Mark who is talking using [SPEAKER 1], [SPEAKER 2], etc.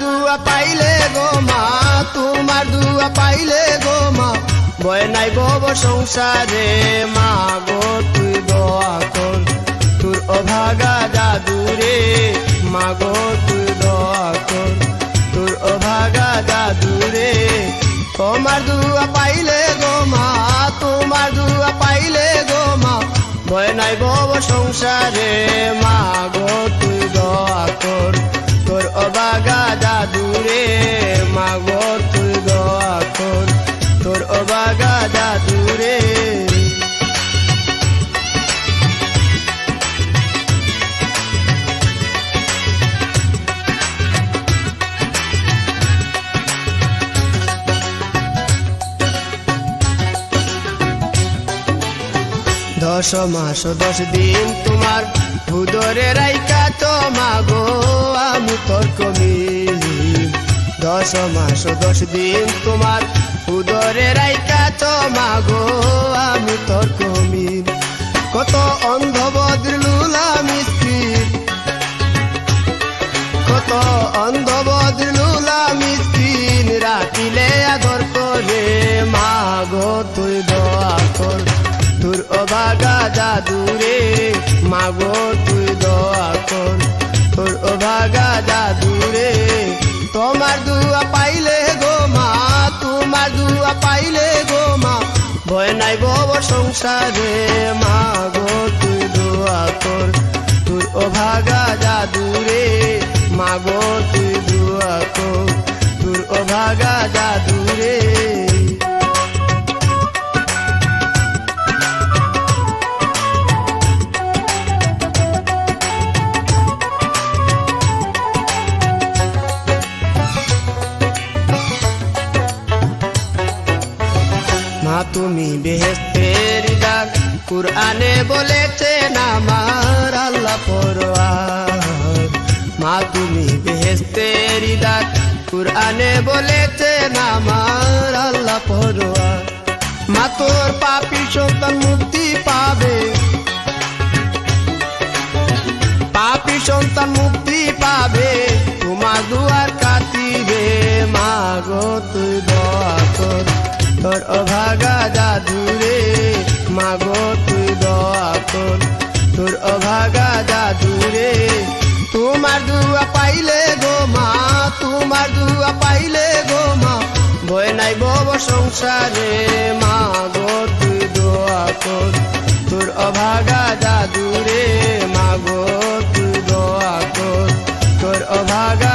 [SPEAKER 1] দুয়া পাইলে গো মা ভয় নাই বব সংসারে মা গো, তুই দোয়া কর। তোর অভাগা জাদুরে মা গো, তুই দোয়া কর। তোর অভাগা জাদুরে তোমার দুয়া পাইলে গো মা, তোমার দুয়া পাইলে গো মা। ভয় নাই বব সংসারে মা গো, তুই দশ মাস, দশ দিন তোমার ভুদরে রাইকা তো মাগো, আমি তোর কমি দশ মাস, দশ দিন তোমার উদরে রাইকা তো মাগো, আমি তোর কমি কত অন্ধ বদলুলা মিস্ত্রি কত অন্ধ বদলুলা মিস্কিন রাতিলে আদর করে মাগো, তুই দোয়া কর। অভাগা জাদুরে মাগো, তুই দোয়া কর। তোর অভাগা জাদুরে তোমার দুয়া পাইলে গো মা, তোমার দুয়া পাইলে গো মা। ভয় নাই বব সংসারে, মাগো, তুই দোয়া কর। তোর অভাগা জাদুরে মাগো, তুই দোয়া কর। তোর অভাগা তুমি বেহেস্তের ডাক। কুরআনে বলেছে, নামার আল্লাহ পরওয়ার মা, তুমি বেহেস্তের ডাক। কুরআনে বলেছে, নামার আল্লাহ পরওয়ার মা, তোর পাপি সন্তান মুক্তি পাবে। পাপি সন্তান মুক্তি অভাগা জাদুরে। তোমার দুয়া পাইলে গো মা, তোমার দুয়া পাইলে গো মা। ভয় নাই বব সংসারে মা গো, তুই দোয়া কর। তোর অভাগা জাদুরে মা গো, তুই দোয়া কর। তোর অভাগা